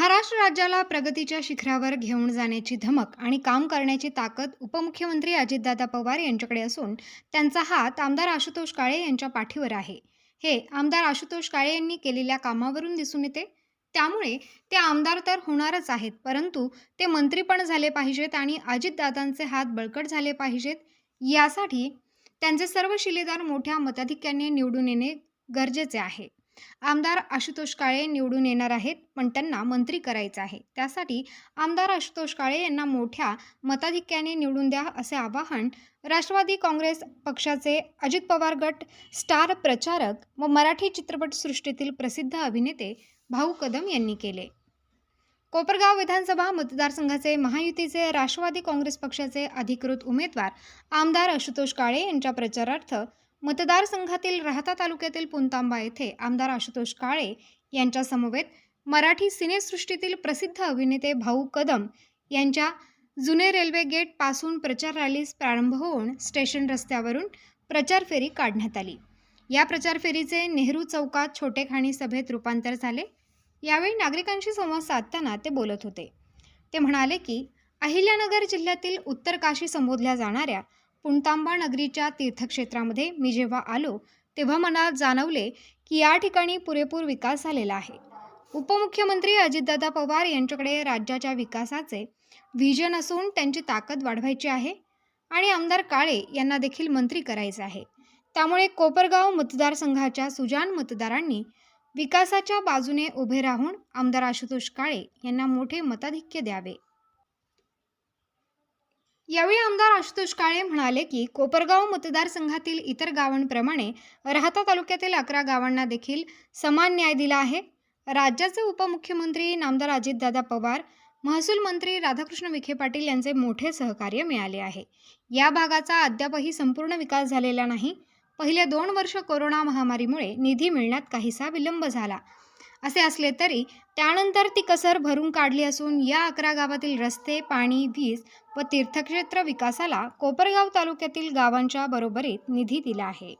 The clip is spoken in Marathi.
महाराष्ट्र राज्याला प्रगतीच्या शिखरावर घेऊन जाण्याची धमक आणि काम करण्याची ताकद उपमुख्यमंत्री अजितदादा पवार यांच्याकडे असून त्यांचा हात आमदार आशुतोष काळे यांच्या पाठीवर आहे. हे आमदार आशुतोष काळे यांनी केलेल्या कामावरून दिसून येते. त्यामुळे ते आमदार तर होणारच आहेत परंतु ते मंत्री पण झाले पाहिजेत आणि अजितदादांचे हात बळकट झाले पाहिजेत. यासाठी त्यांचे सर्व शिलेदार मोठ्या मताधिक्याने निवडून येणे गरजेचे आहे. आमदार आशुतोष काळे निवडून येणार आहेत पण त्यांना मंत्री करायचं आहे. त्यासाठी आमदार आशुतोष काळे यांना मोठ्या मताधिक्याने निवडून द्या असे आवाहन राष्ट्रवादी काँग्रेस पक्षाचे अजित पवार गट स्टार प्रचारक व मराठी चित्रपटसृष्टीतील प्रसिद्ध अभिनेते भाऊ कदम यांनी केले. कोपरगाव विधानसभा मतदारसंघाचे महायुतीचे राष्ट्रवादी काँग्रेस पक्षाचे अधिकृत उमेदवार आमदार आशुतोष काळे यांच्या प्रचारार्थ मतदारसंघातील राहता तालुक्यातील पुंतांबा येथे आमदार आशुतोष काळे यांच्या समवेत मराठी सिनेसृष्टीतील प्रसिद्ध अभिनेते भाऊ कदम यांच्या जुने रेल्वे गेटपासून प्रचार रॅलीस प्रारंभ होऊन स्टेशन रस्त्यावरून प्रचार फेरी काढण्यात आली. या प्रचार फेरीचे नेहरू चौकात छोटेखाणी सभेत रूपांतर झाले. यावेळी नागरिकांशी संवाद साधताना ते बोलत होते. ते म्हणाले की अहिल्यानगर जिल्ह्यातील उत्तर काशी संबोधल्या जाणाऱ्या पुणतांबा नगरीच्या तीर्थक्षेत्रामध्ये मी जेव्हा आलो तेव्हा मला जाणवले की या ठिकाणी पुरेपूर विकास झालेला आहे. उपमुख्यमंत्री अजितदादा पवार यांच्याकडे राज्याच्या विकासाचे व्हिजन असून त्यांची ताकद वाढवायची आहे आणि आमदार काळे यांना देखील मंत्री करायचे आहे. त्यामुळे कोपरगाव मतदारसंघाच्या सुजान मतदारांनी विकासाच्या बाजूने उभे राहून आमदार आशुतोष काळे यांना मोठे मताधिक्य द्यावे. यावेळी आमदार आशुतोष काळे म्हणाले की कोपरगाव मतदारसंघातील इतर गावांप्रमाणे राहता तालुक्यातील अकरा गावांना देखील समान न्याय दिला आहे. राज्याचे उपमुख्यमंत्री नामदार अजितदादा पवार महसूल मंत्री राधाकृष्ण विखे पाटील यांचे मोठे सहकार्य मिळाले आहे. या भागाचा अद्यापही संपूर्ण विकास झालेला नाही. पहिले दोन वर्ष कोरोना महामारीमुळे निधी मिळण्यात काहीसा विलंब झाला. असे असले तरी त्यानंतर ती कसर भरून काढली असून या अकरा गावातील रस्ते पाणी वीज व तीर्थक्षेत्र विकासाला कोपरगाव तालुक्यातील गावांच्या बरोबरीत निधी दिला आहे.